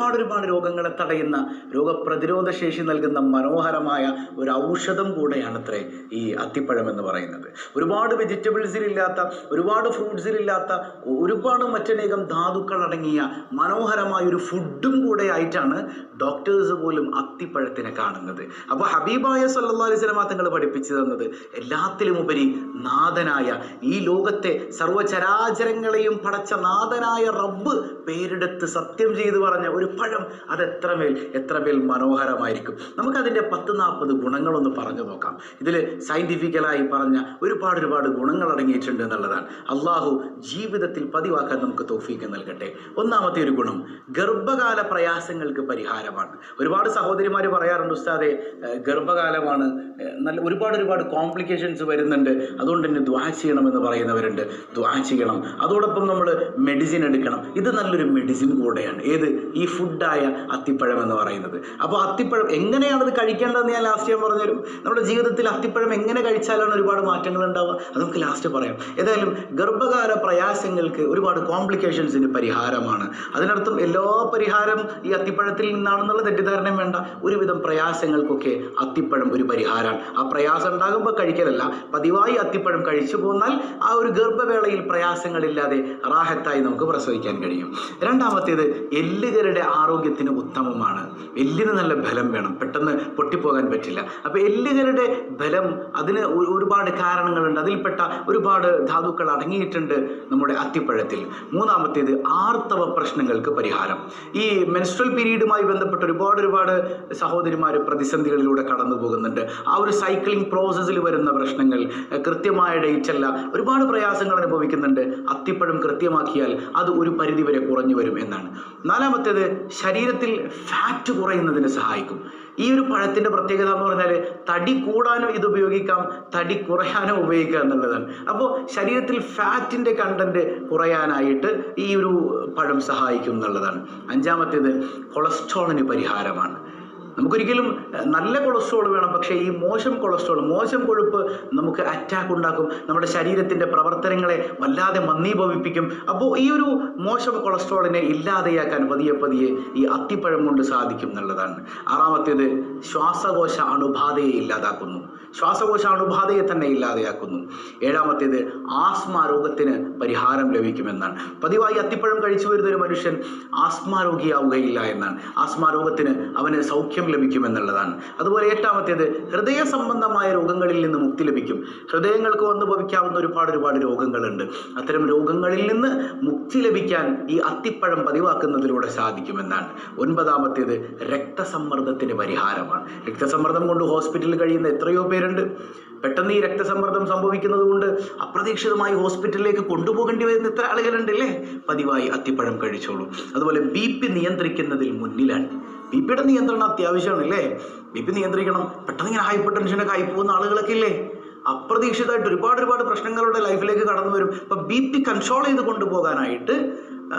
ഒരുപാട് ഒരുപാട് രോഗങ്ങളെ തടയുന്ന രോഗപ്രതിരോധ ശേഷി നൽകുന്ന മനോഹരമായ ഒരു ഔഷധം കൂടെയാണത്രേ ഈ അത്തിപ്പഴം എന്ന് പറയുന്നത്. ഒരുപാട് വെജിറ്റബിൾസിലില്ലാത്ത ഒരുപാട് ഫ്രൂട്ട്സിലില്ലാത്ത ഒരുപാട് മറ്റനേകം ധാതുക്കൾ അടങ്ങിയ മനോഹരമായ ഒരു ഫുഡും കൂടെ ആയിട്ടാണ് ഡോക്ടേഴ്സ് പോലും അത്തിപ്പഴത്തിനെ കാണുന്നത്. അപ്പോൾ ഹബീബായ സല്ലാ അലൈഹി സ്വലമാ തങ്ങൾ പഠിപ്പിച്ചു തന്നത് എല്ലാത്തിലും ഉപരി നാഥനായ ഈ ലോകത്തെ സർവചരാചരങ്ങളെയും പടച്ച നാഥനായ റബ്ബ് പേരെടുത്ത് സത്യം ചെയ്തു പറഞ്ഞ ഒരു പഴം അത് എത്രമേൽ എത്രമേൽ മനോഹരമായിരിക്കും. നമുക്കതിന്റെ പത്ത് നാൽപ്പത് ഗുണങ്ങളൊന്ന് പറഞ്ഞു നോക്കാം. ഇതിൽ സയന്റിഫിക്കലായി പറഞ്ഞ ഒരുപാട് ഒരുപാട് ഗുണങ്ങൾ അടങ്ങിയിട്ടുണ്ട് എന്നുള്ളതാണ്. അള്ളാഹു ജീവിതത്തിൽ പതിവാക്കാൻ നമുക്ക് തോഫീക്ക് നൽകട്ടെ. ഒന്നാമത്തെ ഒരു ഗുണം ഗർഭകാല പ്രയാസങ്ങൾക്ക് പരിഹാരമാണ്. ഒരുപാട് സഹോദരിമാർ പറയാറുണ്ട് ഉസ്താദെ ഗർഭകാലമാണ് നല്ല ഒരുപാട് ഒരുപാട് കോംപ്ലിക്കേഷൻസ് വരുന്നുണ്ട്. അതുകൊണ്ട് തന്നെ ദ്വാ ചെയ്യണമെന്ന് പറയുന്നവരുണ്ട്. ദ്വാ ചെയ്യണം. അതോടൊപ്പം നമ്മൾ മെഡിസിൻ എടുക്കണം. ഇത് നല്ലൊരു മെഡിസിൻ കൂടെയാണ്. ഏത്? ഈ ഫുഡായ അത്തിപ്പഴം എന്ന് പറയുന്നത്. അപ്പോൾ അത്തിപ്പഴം എങ്ങനെയാണ് അത് കഴിക്കേണ്ടതെന്ന് ഞാൻ ലാസ്റ്റ് ഞാൻ പറഞ്ഞുതരും. നമ്മുടെ ജീവിതത്തിൽ അത്തിപ്പഴം എങ്ങനെ കഴിച്ചാലാണ് ഒരുപാട് മാറ്റങ്ങൾ ഉണ്ടാവുക അത് നമുക്ക് ലാസ്റ്റ് പറയാം. ഏതായാലും ഗർഭകാല പ്രയാസങ്ങൾക്ക് ഒരുപാട് കോംപ്ലിക്കേഷൻസിന് പരിഹാരമാണ്. അതിനർത്ഥം എല്ലാ പരിഹാരം ഈ അത്തിപ്പഴത്തിൽ നിന്നാണെന്നുള്ള തെറ്റിദ്ധാരണയും വേണ്ട. ഒരുവിധം പ്രയാസങ്ങൾക്കൊക്കെ അത്തിപ്പഴം ഒരു പരിഹാരമാണ്. ആ പ്രയാസം ഉണ്ടാകുമ്പോൾ കഴിക്കലല്ല. പതിവായി അത്തിപ്പഴം കഴിച്ചു പോന്നാൽ ആ ഒരു ഗർഭവേളയിൽ പ്രയാസങ്ങളില്ലാതെ റാഹത്തായി നമുക്ക് പ്രസവിക്കാൻ കഴിയും. രണ്ടാമത്തേത് എല്ലുകളുടെ ആരോഗ്യത്തിന് ഉത്തമമാണ്. എല്ലിന് നല്ല ബലം വേണം. പെട്ടെന്ന് പൊട്ടിപ്പോകാൻ പറ്റില്ല. അപ്പോൾ എല്ലുകളുടെ ബലം അതിന് ഒരുപാട് കാരണങ്ങളുണ്ട്. അതിൽപ്പെട്ട ഒരുപാട് ധാതുക്കൾ അടങ്ങിയിട്ടുണ്ട് നമ്മുടെ അത്തിപ്പഴത്തിൽ. മൂന്നാമത്തേത് ആർത്തവ പ്രശ്നങ്ങൾക്ക് പരിഹാരം. ഈ മെൻസ്ട്രൽ പീരീഡുമായി ബന്ധപ്പെട്ട് ഒരുപാട് ഒരുപാട് സഹോദരിമാർ പ്രതിസന്ധികളിലൂടെ കടന്നു പോകുന്നുണ്ട്. ആ ഒരു സൈക്ലിംഗ് പ്രോസസ്സിൽ വരുന്ന പ്രശ്നങ്ങൾ കൃത്യമായ ഡേറ്റ് അല്ല ഒരുപാട് പ്രയാസങ്ങൾ അനുഭവിക്കുന്നുണ്ട്. അത്തിപ്പഴം കൃത്യമാക്കിയാൽ അത് ഒരു പരിധിവരെ കുറഞ്ഞു വരും എന്നാണ്. നാലാമത്തേത് ശരീരത്തിൽ ഫാറ്റ് കുറയുന്നതിന് സഹായിക്കും. ഈ ഒരു പഴത്തിന്റെ പ്രത്യേകത എന്ന് പറഞ്ഞാൽ തടി കൂടാനും ഇത് ഉപയോഗിക്കാം തടി കുറയാനും ഉപയോഗിക്കാം എന്നുള്ളതാണ്. അപ്പോൾ ശരീരത്തിൽ ഫാറ്റിന്റെ കണ്ടന്റ് കുറയാനായിട്ട് ഈ ഒരു പഴം സഹായിക്കും എന്നുള്ളതാണ്. അഞ്ചാമത്തേത് കൊളസ്ട്രോളിന് പരിഹാരമാണ്. നമുക്കൊരിക്കലും നല്ല കൊളസ്ട്രോൾ വേണം പക്ഷേ ഈ മോശം കൊളസ്ട്രോൾ മോശം കൊഴുപ്പ് നമുക്ക് അറ്റാക്ക് ഉണ്ടാക്കും. നമ്മുടെ ശരീരത്തിന്റെ പ്രവർത്തനങ്ങളെ വല്ലാതെ മന്ദീഭവിപ്പിക്കും. അപ്പോൾ ഈ ഒരു മോശം കൊളസ്ട്രോളിനെ ഇല്ലാതെയാക്കാൻ പതിയെ പതിയെ ഈ അത്തിപ്പഴം കൊണ്ട് സാധിക്കും എന്നുള്ളതാണ്. ആറാമത്തേത് ശ്വാസകോശ അണുബാധയെ ഇല്ലാതാക്കുന്നു. ശ്വാസകോശ അണുബാധയെ തന്നെ ഇല്ലാതെയാക്കുന്നു. ഏഴാമത്തേത് ആസ്മ രോഗത്തിന് പരിഹാരം ലഭിക്കുമെന്നാണ്. പതിവായി അത്തിപ്പഴം കഴിച്ചു വരുന്ന ഒരു മനുഷ്യൻ ആസ്മാരോഗിയാവുകയില്ല എന്നാണ്. ആസ്മ രോഗത്തിന് അവന് സൗഖ്യം ലഭിക്കുമെന്നുള്ളതാണ്. അതുപോലെ എട്ടാമത്തേത് ഹൃദയ സംബന്ധമായ രോഗങ്ങളിൽ നിന്ന് മുക്തി ലഭിക്കും. ഹൃദയങ്ങൾക്ക് വന്ന് ഭവിക്കാവുന്ന ഒരുപാട് ഒരുപാട് രോഗങ്ങളുണ്ട്. അത്തരം രോഗങ്ങളിൽ നിന്ന് മുക്തി ലഭിക്കാൻ ഈ അത്തിപ്പഴം പതിവാക്കുന്നതിലൂടെ സാധിക്കുമെന്നാണ്. ഒൻപതാമത്തേത് രക്തസമ്മർദ്ദത്തിന് പരിഹാരമാണ്. രക്തസമ്മർദ്ദം കൊണ്ട് ഹോസ്പിറ്റലിൽ കഴിയുന്ന എത്രയോ പേരുണ്ട്. പെട്ടെന്ന് ഈ രക്തസമ്മർദ്ദം സംഭവിക്കുന്നത് കൊണ്ട് അപ്രതീക്ഷിതമായി ഹോസ്പിറ്റലിലേക്ക് കൊണ്ടുപോകേണ്ടി വരുന്ന എത്ര ആളുകളുണ്ടല്ലേ പതിവായി അത്തിപ്പഴം കഴിച്ചോളൂ. അതുപോലെ ബി പി നിയന്ത്രിക്കുന്നതിൽ മുന്നിലാണ്. ബി പിയുടെ നിയന്ത്രണം അത്യാവശ്യമാണ് അല്ലേ ബി പി നിയന്ത്രിക്കണം. പെട്ടെന്ന് ഇങ്ങനെ ഹൈപ്പർ ടെൻഷനൊക്കെ ആയി പോകുന്ന ആളുകളൊക്കെ ഇല്ലേ? അപ്രതീക്ഷിതമായിട്ട് ഒരുപാട് ഒരുപാട് പ്രശ്നങ്ങളുടെ ലൈഫിലേക്ക് കടന്നു വരും. അപ്പം ബി പി കൺട്രോൾ ചെയ്ത് കൊണ്ടുപോകാനായിട്ട്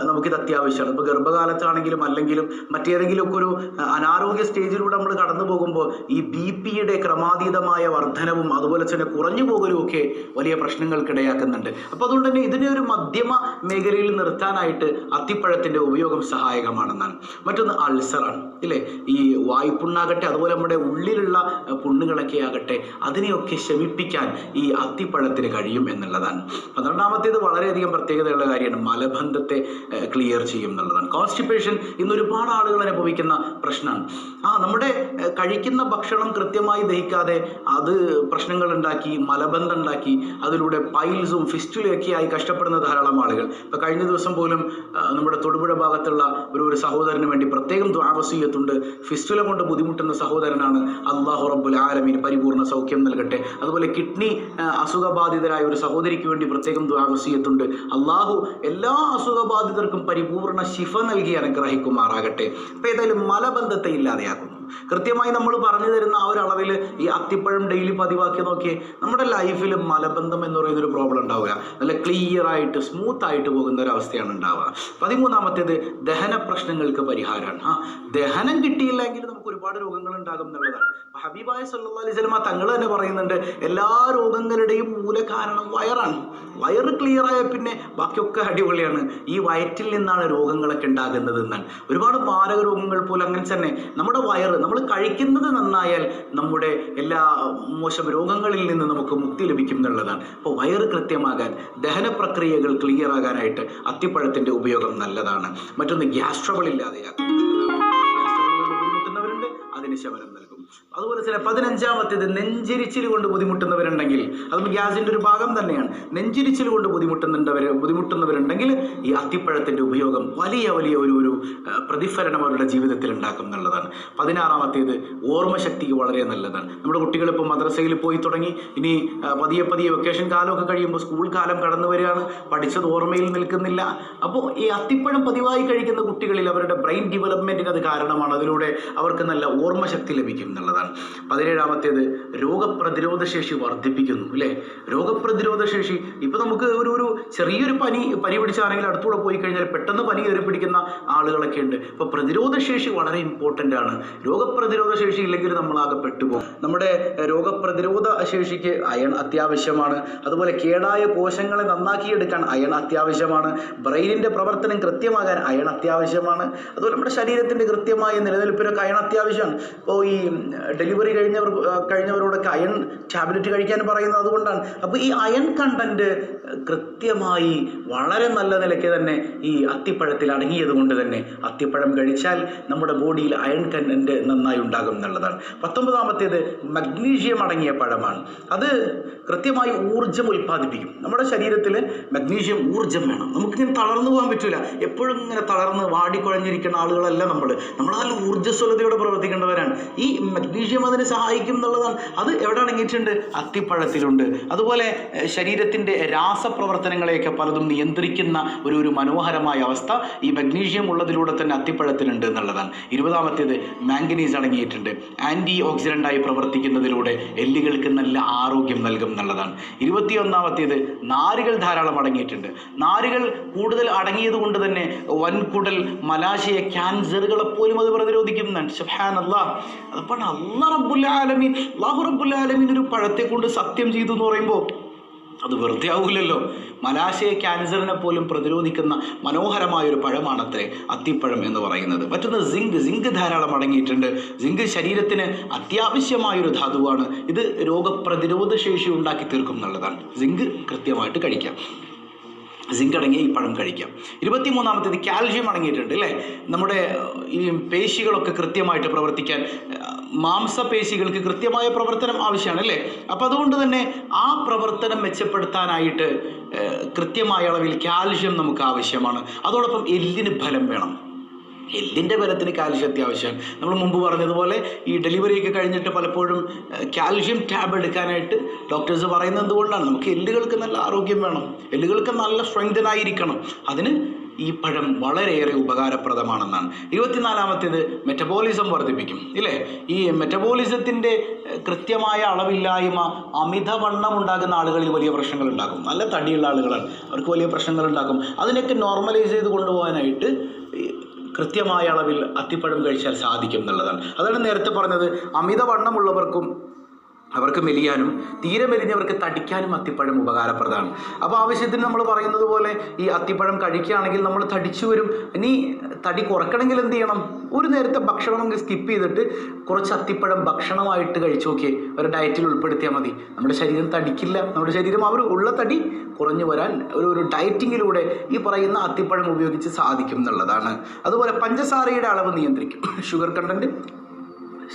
നമുക്കിത് അത്യാവശ്യമാണ്. ഇപ്പോൾ ഗർഭകാലത്താണെങ്കിലും അല്ലെങ്കിലും മറ്റേതെങ്കിലുമൊക്കെ ഒരു അനാരോഗ്യ സ്റ്റേജിലൂടെ നമ്മൾ കടന്നു പോകുമ്പോൾ ഈ ബി പിയുടെ ക്രമാതീതമായ വർധനവും അതുപോലെ തന്നെ കുറഞ്ഞു പോകലും ഒക്കെ വലിയ പ്രശ്നങ്ങൾക്കിടയാക്കുന്നുണ്ട്. അപ്പോൾ അതുകൊണ്ട് തന്നെ ഇതിനെ ഒരു മധ്യമ മേഖലയിൽ നിർത്താനായിട്ട് അത്തിപ്പഴത്തിന്റെ ഉപയോഗം സഹായകമാണെന്നാണ്. മറ്റൊന്ന് അൾസറാണ് ഇല്ലേ? ഈ വായ്പുണ്ണാകട്ടെ അതുപോലെ നമ്മുടെ ഉള്ളിലുള്ള പുണ്ണുകളൊക്കെ ആകട്ടെ അതിനെയൊക്കെ ശമിപ്പിക്കാൻ ഈ അത്തിപ്പഴത്തിന് കഴിയും എന്നുള്ളതാണ്. പന്ത്രണ്ടാമത്തേത് വളരെയധികം പ്രത്യേകതയുള്ള കാര്യമാണ് മലബന്ധത്തെ ക്ലിയർ ചെയ്യും എന്നുള്ളതാണ്. കോൺസ്റ്റിപ്പേഷൻ ഇന്ന് ഒരുപാട് ആളുകൾ അനുഭവിക്കുന്ന പ്രശ്നമാണ്. ആ നമ്മുടെ കഴിക്കുന്ന ഭക്ഷണം കൃത്യമായി ദഹിക്കാതെ അത് പ്രശ്നങ്ങൾ ഉണ്ടാക്കി മലബന്ധം ഉണ്ടാക്കി അതിലൂടെ പൈൽസും ഫിസ്റ്റുലൊക്കെ ആയി കഷ്ടപ്പെടുന്ന ധാരാളം ആളുകൾ. ഇപ്പം കഴിഞ്ഞ ദിവസം പോലും നമ്മുടെ തൊടുപുഴ ഭാഗത്തുള്ള ഒരു ഒരു സഹോദരന് വേണ്ടി പ്രത്യേകം ദ്വാവസീയത്തുണ്ട് ഫിസ്റ്റുല കൊണ്ട് ബുദ്ധിമുട്ടുന്ന സഹോദരനാണ് അള്ളാഹു റബ്ബുൽ ആലമീൻ. പരിപൂർണ സൗഖ്യം നൽകട്ടെ. അതുപോലെ കിഡ്നി അസുഖബാധിതരായ ഒരു സഹോദരിക്ക് വേണ്ടി പ്രത്യേകം ദ്വാവസീയത്തുണ്ട് അള്ളാഹു എല്ലാ അസുഖബാധിതർക്കും പരിപൂർണ ശിഫ നൽകി അനുഗ്രഹിക്കുമാറാകട്ടെ. അപ്പം ഏതായാലും മലബന്ധത്തെ ഇല്ലാതെയാക്കുന്നു കൃത്യമായി നമ്മൾ പറഞ്ഞു തരുന്ന ആ ഒരു അളവിൽ ഈ അത്തിപ്പഴം ഡെയിലി പതിവാക്കി നോക്കിയേ നമ്മുടെ ലൈഫിൽ മലബന്ധം എന്ന് പറയുന്ന ഒരു പ്രോബ്ലം ഉണ്ടാവുക. നല്ല ക്ലിയർ ആയിട്ട് സ്മൂത്ത് ആയിട്ട് പോകുന്ന ഒരു അവസ്ഥയാണ് ഉണ്ടാവുക. പതിമൂന്നാമത്തേത് ദഹന പ്രശ്നങ്ങൾക്ക് പരിഹാരമാണ്. ആ ദഹനം കിട്ടിയില്ലെങ്കിൽ നമുക്ക് ഒരുപാട് രോഗങ്ങൾ ഉണ്ടാകും എന്നുള്ളതാണ്. ഹബീബായ സല്ലി അലൈഹി വസല്ലമ തങ്ങൾ തന്നെ പറയുന്നുണ്ട് എല്ലാ രോഗങ്ങളുടെയും മൂല കാരണം വയറാണ്. വയറ് ക്ലിയർ ആയ പിന്നെ ബാക്കിയൊക്കെ അടിപൊളിയാണ്. ഈ വയറ്റിൽ നിന്നാണ് രോഗങ്ങളൊക്കെ ഉണ്ടാകുന്നത് എന്നാണ്. ഒരുപാട് മാരക രോഗങ്ങൾ പോലും അങ്ങനെ തന്നെ നമ്മുടെ വയറ് നമ്മൾ കഴിക്കുന്നത് നന്നായാൽ നമ്മുടെ എല്ലാ മോശം രോഗങ്ങളിൽ നിന്ന് നമുക്ക് മുക്തി ലഭിക്കും എന്നുള്ളതാണ്. അപ്പോൾ വയറ് കൃത്യമാകാൻ ദഹന പ്രക്രിയകൾ ക്ലിയർ ആകാനായിട്ട് അത്തിപ്പഴത്തിന്റെ ഉപയോഗം നല്ലതാണ്. മറ്റൊന്ന് ഗ്യാസ് ട്രബിൾ ഇല്ലാതെയാക്കും അതിന് ശമനം നൽകും. അതുപോലെ ചില പതിനഞ്ചാമത്തേത് നെഞ്ചിരിച്ചിൽ കൊണ്ട് ബുദ്ധിമുട്ടുന്നവരുണ്ടെങ്കിൽ അതും ഗ്യാസിന്റെ ഒരു ഭാഗം തന്നെയാണ്. നെഞ്ചിരിച്ചിൽ കൊണ്ട് ബുദ്ധിമുട്ടുന്നുണ്ടവർ ബുദ്ധിമുട്ടുന്നവരുണ്ടെങ്കിൽ ഈ അത്തിപ്പഴത്തിന്റെ ഉപയോഗം വലിയ വലിയ ഒരു ഒരു പ്രതിഫലനം അവരുടെ ജീവിതത്തിൽ ഉണ്ടാക്കും എന്നുള്ളതാണ്. പതിനാറാമത്തേത് ഓർമ്മശക്തിക്ക് വളരെ നല്ലതാണ്. നമ്മുടെ കുട്ടികൾ ഇപ്പോൾ മദ്രസയിൽ പോയി തുടങ്ങി ഇനി പതിയെ പതിയെ വെക്കേഷൻ കാലമൊക്കെ കഴിയുമ്പോൾ സ്കൂൾ കാലം കടന്നു വരികയാണ് പഠിച്ചത് ഓർമ്മയിൽ നിൽക്കുന്നില്ല. അപ്പോൾ ഈ അത്തിപ്പഴം പതിവായി കഴിക്കുന്ന കുട്ടികളിൽ അവരുടെ ബ്രെയിൻ ഡെവലപ്മെന്റിന് അത് കാരണമാണ്. അതിലൂടെ അവർക്ക് നല്ല ഓർമ്മശക്തി ലഭിക്കും എന്നുള്ളതാണ്. പതിനേഴാമത്തേത് രോഗപ്രതിരോധ ശേഷി വർദ്ധിപ്പിക്കുന്നു അല്ലേ? രോഗപ്രതിരോധ ശേഷി ഇപ്പോൾ നമുക്ക് ഒരു ഒരു ചെറിയൊരു പനി പനി പിടിച്ചാണെങ്കിൽ അടുത്തൂടെ പോയി കഴിഞ്ഞാൽ പെട്ടെന്ന് പനി കയറി പിടിക്കുന്ന ആളുകളൊക്കെ ഉണ്ട്. അപ്പോൾ പ്രതിരോധ ശേഷി വളരെ ഇമ്പോർട്ടന്റ് ആണ്. രോഗപ്രതിരോധ ശേഷി ഇല്ലെങ്കിൽ ആകെ പെട്ടുപോകും. നമ്മുടെ രോഗപ്രതിരോധ ശേഷിക്ക് അയൺ അത്യാവശ്യമാണ്. അതുപോലെ കേടായ കോശങ്ങളെ നന്നാക്കിയെടുക്കാൻ അയൺ അത്യാവശ്യമാണ്. ബ്രെയിനിന്റെ പ്രവർത്തനം കൃത്യമാകാൻ അയൺ അത്യാവശ്യമാണ്. അതുപോലെ നമ്മുടെ ശരീരത്തിന്റെ കൃത്യമായ നിലനിൽപ്പിനൊക്കെ അയൺ അത്യാവശ്യമാണ്. ഇപ്പോൾ ഈ ഡെലിവറി കഴിഞ്ഞവർ കഴിഞ്ഞവരോടൊക്കെ അയൺ ടാബ്ലറ്റ് കഴിക്കാൻ പറയുന്നത് അതുകൊണ്ടാണ്. അപ്പോൾ ഈ അയൺ കണ്ടന്റ് കൃത്യമായി വളരെ നല്ല നിലയ്ക്ക് തന്നെ ഈ അത്തിപ്പഴത്തിൽ അടങ്ങിയത് കൊണ്ട് തന്നെ അത്തിപ്പഴം കഴിച്ചാൽ നമ്മുടെ ബോഡിയിൽ അയൺ കണ്ടന്റ് നന്നായി ഉണ്ടാകും എന്നുള്ളതാണ്. പത്തൊമ്പതാമത്തേത് മഗ്നീഷ്യം അടങ്ങിയ പഴമാണ്. അത് കൃത്യമായി ഊർജം ഉൽപ്പാദിപ്പിക്കും. നമ്മുടെ ശരീരത്തിൽ മഗ്നീഷ്യം ഊർജം വേണം. നമുക്കിങ്ങനെ തളർന്നു പോകാൻ പറ്റില്ല എപ്പോഴും ഇങ്ങനെ തളർന്ന് വാടിക്കുഴഞ്ഞിരിക്കുന്ന ആളുകളല്ല നമ്മൾ. നമ്മൾ നല്ല ഊർജസ്വലതയോടെ പ്രവർത്തിക്കേണ്ടവരാണ്. ഈ മഗ്നീഷ്യം അതിനെ സഹായിക്കും എന്നുള്ളതാണ്. അത് എവിടെ അടങ്ങിയിട്ടുണ്ട്? അത്തിപ്പഴത്തിലുണ്ട്. അതുപോലെ ശരീരത്തിന്റെ രാസപ്രവർത്തനങ്ങളെയൊക്കെ പലതും നിയന്ത്രിക്കുന്ന ഒരു ഒരു മനോഹരമായ അവസ്ഥ ഈ മഗ്നീഷ്യം ഉള്ളതിലൂടെ തന്നെ അത്തിപ്പഴത്തിനുണ്ട് എന്നുള്ളതാണ്. ഇരുപതാമത്തേത് മാംഗനീസ് അടങ്ങിയിട്ടുണ്ട്. ആന്റി ഓക്സിഡന്റായി പ്രവർത്തിക്കുന്നതിലൂടെ എല്ലുകൾക്ക് നല്ല ആരോഗ്യം നൽകും എന്നുള്ളതാണ്. ഇരുപത്തിയൊന്നാമത്തേത് നാരുകൾ ധാരാളം അടങ്ങിയിട്ടുണ്ട്. നാരുകൾ കൂടുതൽ അടങ്ങിയത് കൊണ്ട് തന്നെ വൻകുടൽ മലാശയ ക്യാൻസറുകളെ പോലും അത് പ്രതിരോധിക്കുന്നതാണ് സുബ്ഹാൻ അള്ളാഹ് അതപ്പോൾ അള്ളാഹ് റബ്ബുൽ ആലമീൻ അള്ളാഹു റബ്ബുൽ ആലമീൻ ഒരു പഴത്തെ കൊണ്ട് സത്യം ചെയ്തു എന്ന് പറയുമ്പോൾ അത് വെറുതെ ആവില്ലല്ലോ മലാശയ ക്യാൻസറിനെ പോലും പ്രതിരോധിക്കുന്ന മനോഹരമായ ഒരു പഴമാണത്രേ അത്തിപ്പഴം എന്ന് പറയുന്നത്. മറ്റൊന്ന് സിങ്ക്. സിങ്ക് ധാരാളം അടങ്ങിയിട്ടുണ്ട്. സിങ്ക് ശരീരത്തിന് അത്യാവശ്യമായൊരു ധാതുവാണ്. ഇത് രോഗപ്രതിരോധ ശേഷി ഉണ്ടാക്കി തീർക്കും എന്നുള്ളതാണ്. സിങ്ക് കൃത്യമായിട്ട് കഴിക്കാം. സിങ്ക് അടങ്ങിയ ഈ പഴം കഴിക്കാം. ഇരുപത്തിമൂന്നാമത്തേത് കാൽഷ്യം അടങ്ങിയിട്ടുണ്ട് അല്ലേ? നമ്മുടെ ഈ പേശികളൊക്കെ കൃത്യമായിട്ട് പ്രവർത്തിക്കാൻ മാംസപേശികൾക്ക് കൃത്യമായ പ്രവർത്തനം ആവശ്യമാണ് അല്ലേ അപ്പോൾ അതുകൊണ്ട് തന്നെ ആ പ്രവർത്തനം മെച്ചപ്പെടുത്താനായിട്ട് കൃത്യമായ അളവിൽ കാൽഷ്യം നമുക്ക് ആവശ്യമാണ്. അതോടൊപ്പം എല്ലിന് ബലം വേണം. എല്ലിന്റെ ബലത്തിന് കാൽഷ്യം അത്യാവശ്യമാണ്. നമ്മൾ മുമ്പ് പറഞ്ഞതുപോലെ ഈ ഡെലിവറി ഒക്കെ കഴിഞ്ഞിട്ട് പലപ്പോഴും കാൽഷ്യം ടാബ് എടുക്കാനായിട്ട് ഡോക്ടേഴ്സ് പറയുന്നത് എന്തുകൊണ്ടാണ്? നമുക്ക് എല്ലുകൾക്ക് നല്ല ആരോഗ്യം വേണം. എല്ലുകൾക്ക് നല്ല സ്ട്രെങ്തനായിരിക്കണം. അതിന് ഈ പഴം വളരെയേറെ ഉപകാരപ്രദമാണെന്നാണ്. ഇരുപത്തിനാലാമത്തേത് മെറ്റബോളിസം വർദ്ധിപ്പിക്കും ഇല്ലേ? ഈ മെറ്റബോളിസത്തിന്റെ കൃത്യമായ അളവില്ലായ്മ അമിതവണ്ണം ഉണ്ടാകുന്ന ആളുകളിൽ വലിയ പ്രശ്നങ്ങൾ ഉണ്ടാക്കും നല്ല തടിയുള്ള ആളുകളാണ്. അവർക്ക് വലിയ പ്രശ്നങ്ങൾ ഉണ്ടാക്കും അതിനൊക്കെ നോർമലൈസ് ചെയ്ത് കൊണ്ടുപോകാനായിട്ട് കൃത്യമായ അളവിൽ അത്തിപ്പഴം കഴിച്ചാൽ സാധിക്കും എന്നുള്ളതാണ്. അതാണ് നേരത്തെ പറഞ്ഞത്. അമിതവണ്ണമുള്ളവർക്കും അവർക്ക് മെലിയാനും തീരെ മെലിഞ്ഞവർക്ക് തടിക്കാനും അത്തിപ്പഴം ഉപകാരപ്രദമാണ്. അപ്പോൾ ആവശ്യത്തിന് നമ്മൾ പറയുന്നത് പോലെ ഈ അത്തിപ്പഴം കഴിക്കുകയാണെങ്കിൽ നമ്മൾ തടിച്ചു വരും. ഇനി തടി കുറക്കണമെങ്കിൽ എന്ത് ചെയ്യണം? ഒരു നേരത്തെ ഭക്ഷണം സ്കിപ്പ് ചെയ്തിട്ട് കുറച്ച് അത്തിപ്പഴം ഭക്ഷണമായിട്ട് കഴിച്ചു നോക്കിയേ. ഒരു ഡയറ്റിൽ ഉൾപ്പെടുത്തിയാൽ മതി. നമ്മുടെ ശരീരം തടിക്കില്ല. നമ്മുടെ ശരീരം അവർ ഉള്ള തടി കുറഞ്ഞു വരാൻ ഒരു ഒരു ഡയറ്റിങ്ങിലൂടെ ഈ പറയുന്ന അത്തിപ്പഴം ഉപയോഗിച്ച് സാധിക്കും എന്നുള്ളതാണ്. അതുപോലെ പഞ്ചസാരയുടെ അളവ് നിയന്ത്രിക്കും. ഷുഗർ കണ്ടന്റ്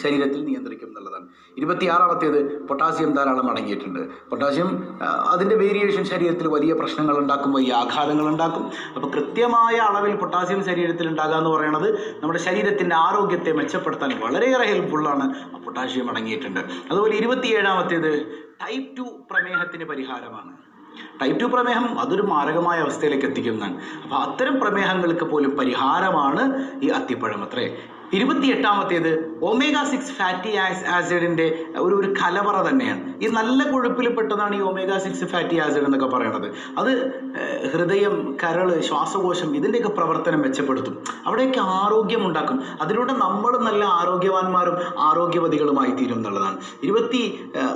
ശരീരത്തിൽ നിയന്ത്രിക്കും എന്നുള്ളതാണ്. ഇരുപത്തിയാറാമത്തേത് പൊട്ടാസ്യം ധാരാളം അടങ്ങിയിട്ടുണ്ട്. പൊട്ടാസ്യം അതിന്റെ വേരിയേഷൻ ശരീരത്തിൽ വലിയ പ്രശ്നങ്ങൾ ഉണ്ടാക്കും വലിയ ആഘാതങ്ങൾ ഉണ്ടാക്കും. അപ്പോൾ കൃത്യമായ അളവിൽ പൊട്ടാസ്യം ശരീരത്തിൽ ഉണ്ടാകുക എന്ന് പറയുന്നത് നമ്മുടെ ശരീരത്തിന്റെ ആരോഗ്യത്തെ മെച്ചപ്പെടുത്താൻ വളരെയേറെ ഹെൽപ്ഫുള്ളാണ് പൊട്ടാസ്യം അടങ്ങിയിട്ടുണ്ട്. അതുപോലെ ഇരുപത്തിയേഴാമത്തേത് ടൈപ്പ് ടു പ്രമേഹത്തിന് പരിഹാരമാണ്. ടൈപ്പ് ടു പ്രമേഹം അതൊരു മാരകമായ അവസ്ഥയിലേക്ക് എത്തിക്കുന്നതാണ്. അപ്പോൾ അത്തരം പ്രമേഹങ്ങൾക്ക് പോലും പരിഹാരമാണ് ഈ അത്തിപ്പഴം. അത്രേ. ഇരുപത്തിയെട്ടാമത്തേത് ഒമേഗ സിക്സ് ഫാറ്റി ആസിഡിന്റെ ഒരു ഒരു കലവറ തന്നെയാണ്. ഈ നല്ല കൊഴുപ്പിൽ പെട്ടതാണ് ഈ ഒമേഗ സിക്സ് ഫാറ്റി ആസിഡ് എന്നൊക്കെ പറയുന്നത്. അത് ഹൃദയം കരൾ ശ്വാസകോശം ഇതിന്റെയൊക്കെ പ്രവർത്തനം മെച്ചപ്പെടുത്തും. അവിടെയൊക്കെ ആരോഗ്യം ഉണ്ടാക്കും. അതിലൂടെ നമ്മൾ നല്ല ആരോഗ്യവാന്മാരും ആരോഗ്യവതികളുമായി തീരും എന്നുള്ളതാണ്. ഇരുപത്തി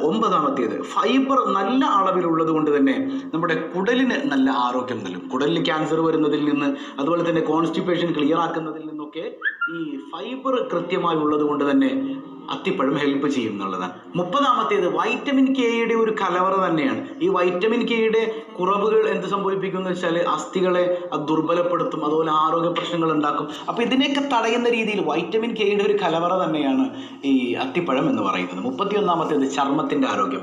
ഒമ്പതാമത്തേത് ഫൈബർ നല്ല അളവിലുള്ളത് കൊണ്ട് തന്നെ നമ്മുടെ കുടലിന് നല്ല ആരോഗ്യം നൽകും. കുടലിന് ക്യാൻസർ വരുന്നതിൽ നിന്ന് അതുപോലെ തന്നെ കോൺസ്റ്റിപ്പേഷൻ ക്ലിയർ ആക്കുന്നതിൽ നിന്നൊക്കെ ഈ ഫൈബർ കൃത്യമായി ഉള്ളത് കൊണ്ട് തന്നെ അത്തിപ്പഴം ഹെൽപ്പ് ചെയ്യും എന്നുള്ളതാണ്. മുപ്പതാമത്തേത് വൈറ്റമിൻ കെയുടെ ഒരു കലവറ തന്നെയാണ്. ഈ വൈറ്റമിൻ കെയുടെ കുറവുകൾ എന്ത് സംഭവിപ്പിക്കും എന്ന് വെച്ചാൽ അസ്ഥികളെ അത് ദുർബലപ്പെടുത്തും അതുപോലെ ആരോഗ്യ പ്രശ്നങ്ങൾ ഉണ്ടാക്കും. അപ്പോൾ ഇതിനെയൊക്കെ തടയുന്ന രീതിയിൽ വൈറ്റമിൻ കെയുടെ ഒരു കലവറ തന്നെയാണ് ഈ അത്തിപ്പഴം എന്ന് പറയുന്നത്. മുപ്പത്തി ഒന്നാമത്തേത് ചർമ്മത്തിന്റെ ആരോഗ്യം.